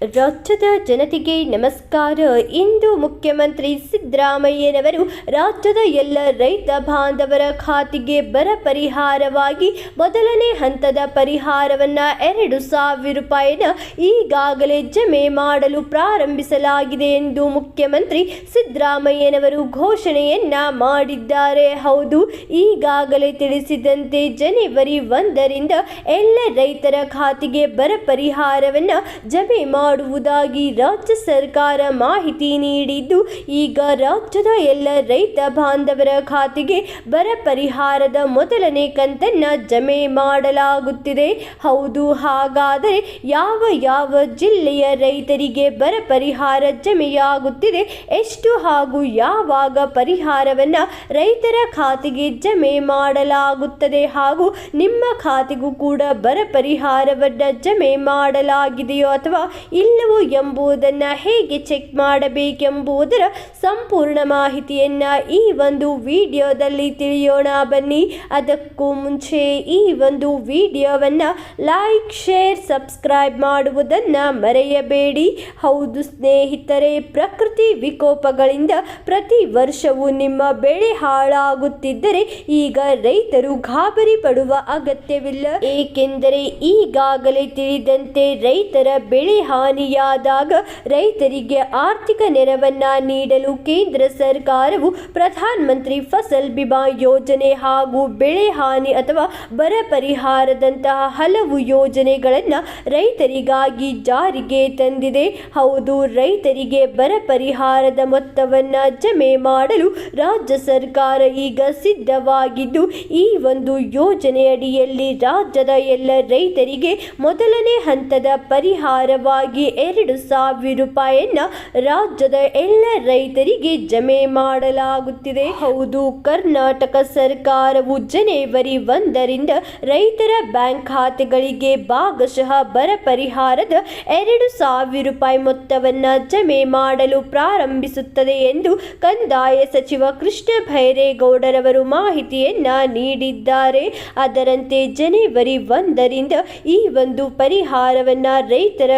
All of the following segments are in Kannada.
ರಾಜ್ಯದ ಜನತೆಗೆ ನಮಸ್ಕಾರ. ಇಂದು ಮುಖ್ಯಮಂತ್ರಿ ಸಿದ್ದರಾಮಯ್ಯನವರು ರಾಜ್ಯದ ಎಲ್ಲ ರೈತ ಬಾಂಧವರ ಖಾತೆಗೆ ಬರ ಪರಿಹಾರವಾಗಿ ಮೊದಲನೇ ಹಂತದ ಪರಿಹಾರವನ್ನು ಎರಡು ಸಾವಿರ ರೂಪಾಯಿನ ಈಗಾಗಲೇ ಜಮೆ ಮಾಡಲು ಪ್ರಾರಂಭಿಸಲಾಗಿದೆ ಎಂದು ಮುಖ್ಯಮಂತ್ರಿ ಸಿದ್ದರಾಮಯ್ಯನವರು ಘೋಷಣೆಯನ್ನ ಮಾಡಿದ್ದಾರೆ. ಹೌದು, ಈಗಾಗಲೇ ತಿಳಿಸಿದಂತೆ ಜನವರಿ ಒಂದರಿಂದ ಎಲ್ಲ ರೈತರ ಖಾತೆಗೆ ಬರ ಪರಿಹಾರವನ್ನು ಜಮೆ ಮಾಡುವುದಾಗಿ ರಾಜ್ಯ ಸರ್ಕಾರ ಮಾಹಿತಿ ನೀಡಿದ್ದು, ಈಗ ರಾಜ್ಯದ ಎಲ್ಲ ರೈತ ಬಾಂಧವರ ಖಾತೆಗೆ ಬರ ಪರಿಹಾರದ ಮೊದಲನೇ ಕಂತನ್ನ ಜಮೆ ಮಾಡಲಾಗುತ್ತಿದೆ. ಹೌದು, ಹಾಗಾದರೆ ಯಾವ ಯಾವ ಜಿಲ್ಲೆಯ ರೈತರಿಗೆ ಬರ ಪರಿಹಾರ ಜಮೆಯಾಗುತ್ತಿದೆ, ಎಷ್ಟು ಹಾಗೂ ಯಾವಾಗ ಪರಿಹಾರವನ್ನ ರೈತರ ಖಾತೆಗೆ ಜಮೆ ಮಾಡಲಾಗುತ್ತದೆ ಹಾಗೂ ನಿಮ್ಮ ಖಾತೆಗೂ ಕೂಡ ಬರ ಪರಿಹಾರವನ್ನ ಜಮೆ ಮಾಡಲಾಗಿದೆಯೋ ಅಥವಾ ಇಲ್ಲವೋ ಎಂಬುದನ್ನು ಹೇಗೆ ಚೆಕ್ ಮಾಡಬೇಕೆಂಬುದರ ಸಂಪೂರ್ಣ ಮಾಹಿತಿಯನ್ನು ಈ ಒಂದು ವಿಡಿಯೋದಲ್ಲಿ ತಿಳಿಯೋಣ ಬನ್ನಿ. ಅದಕ್ಕೂ ಮುಂಚೆ ಈ ಒಂದು ವಿಡಿಯೋವನ್ನು ಲೈಕ್, ಶೇರ್, ಸಬ್ಸ್ಕ್ರೈಬ್ ಮಾಡುವುದನ್ನು ಮರೆಯಬೇಡಿ. ಹೌದು ಸ್ನೇಹಿತರೆ, ಪ್ರಕೃತಿ ವಿಕೋಪಗಳಿಂದ ಪ್ರತಿ ವರ್ಷವೂ ನಿಮ್ಮ ಬೆಳೆ ಹಾಳಾಗುತ್ತಿದ್ದರೆ ಈಗ ರೈತರು ಗಾಬರಿ ಪಡುವ ಅಗತ್ಯವಿಲ್ಲ. ಏಕೆಂದರೆ ಈಗಾಗಲೇ ತಿಳಿದಂತೆ ರೈತರ ಬೆಳೆ ಹಾನಿಯಾದಾಗ ರೈತರಿಗೆ ಆರ್ಥಿಕ ನೆರವನ್ನ ನೀಡಲು ಕೇಂದ್ರ ಸರ್ಕಾರವು ಪ್ರಧಾನ ಮಂತ್ರಿ ಫಸಲ್ ಬಿಮಾ ಯೋಜನೆ ಹಾಗೂ ಬೆಳೆ ಹಾನಿ ಅಥವಾ ಬರ ಪರಿಹಾರದಂತಹ ಹಲವು ಯೋಜನೆಗಳನ್ನು ರೈತರಿಗಾಗಿ ಜಾರಿಗೆ ತಂದಿದೆ. ಹೌದು, ರೈತರಿಗೆ ಬರ ಪರಿಹಾರದ ಮೊತ್ತವನ್ನು ಜಮೆ ಮಾಡಲು ರಾಜ್ಯ ಸರ್ಕಾರ ಈಗ ಸಿದ್ಧವಾಗಿದ್ದು, ಈ ಒಂದು ಯೋಜನೆಯಡಿಯಲ್ಲಿ ರಾಜ್ಯದ ಎಲ್ಲ ರೈತರಿಗೆ ಮೊದಲನೇ ಹಂತದ ಪರಿಹಾರವಾಗಿ ಎರಡು ಸಾವಿರ ರೂಪಾಯಿಯನ್ನ ರಾಜ್ಯದ ಎಲ್ಲ ರೈತರಿಗೆ ಜಮೆ ಮಾಡಲಾಗುತ್ತಿದೆ. ಹೌದು, ಕರ್ನಾಟಕ ಸರ್ಕಾರವು ಜನವರಿ ಒಂದರಿಂದ ರೈತರ ಬ್ಯಾಂಕ್ ಖಾತೆಗಳಿಗೆ ಭಾಗಶಃ ಬರ ಪರಿಹಾರದ ಎರಡು ಸಾವಿರ ರೂಪಾಯಿ ಮೊತ್ತವನ್ನು ಜಮೆ ಮಾಡಲು ಪ್ರಾರಂಭಿಸುತ್ತದೆ ಎಂದು ಕಂದಾಯ ಸಚಿವ ಕೃಷ್ಣ ಭೈರೇಗೌಡರವರು ಮಾಹಿತಿಯನ್ನ ನೀಡಿದ್ದಾರೆ. ಅದರಂತೆ ಜನವರಿ ಒಂದರಿಂದ ಈ ಒಂದು ಪರಿಹಾರವನ್ನ ರೈತರ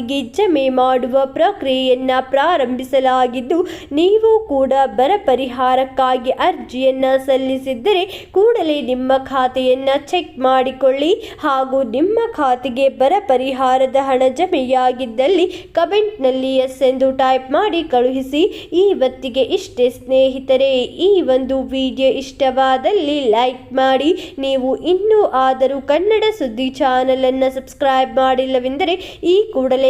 ಖಾತೆಗೆ ಜಮೆ ಮಾಡುವ ಪ್ರಕ್ರಿಯೆಯನ್ನ ಪ್ರಾರಂಭಿಸಲಾಗಿದ್ದು, ನೀವು ಕೂಡ ಬರ ಪರಿಹಾರಕ್ಕಾಗಿ ಅರ್ಜಿಯನ್ನ ಸಲ್ಲಿಸಿದ್ದರೆ ಕೂಡಲೇ ನಿಮ್ಮ ಖಾತೆಯನ್ನ ಚೆಕ್ ಮಾಡಿಕೊಳ್ಳಿ ಹಾಗೂ ನಿಮ್ಮ ಖಾತೆಗೆ ಬರ ಪರಿಹಾರದ ಹಣ ಜಮೆಯಾಗಿದ್ದಲ್ಲಿ ಕಮೆಂಟ್ನಲ್ಲಿ ಎಸ್ ಎಂದು ಟೈಪ್ ಮಾಡಿ ಕಳುಹಿಸಿ. ಈ ಹೊತ್ತಿಗೆ ಇಷ್ಟೇ ಸ್ನೇಹಿತರೆ, ಈ ಒಂದು ವಿಡಿಯೋ ಇಷ್ಟವಾದಲ್ಲಿ ಲೈಕ್ ಮಾಡಿ. ನೀವು ಇನ್ನೂ ಆದರೂ ಕನ್ನಡ ಸುದ್ದಿ ಚಾನಲನ್ನು ಸಬ್ಸ್ಕ್ರೈಬ್ ಮಾಡಿಲ್ಲವೆಂದರೆ ಈ ಕೂಡಲೇ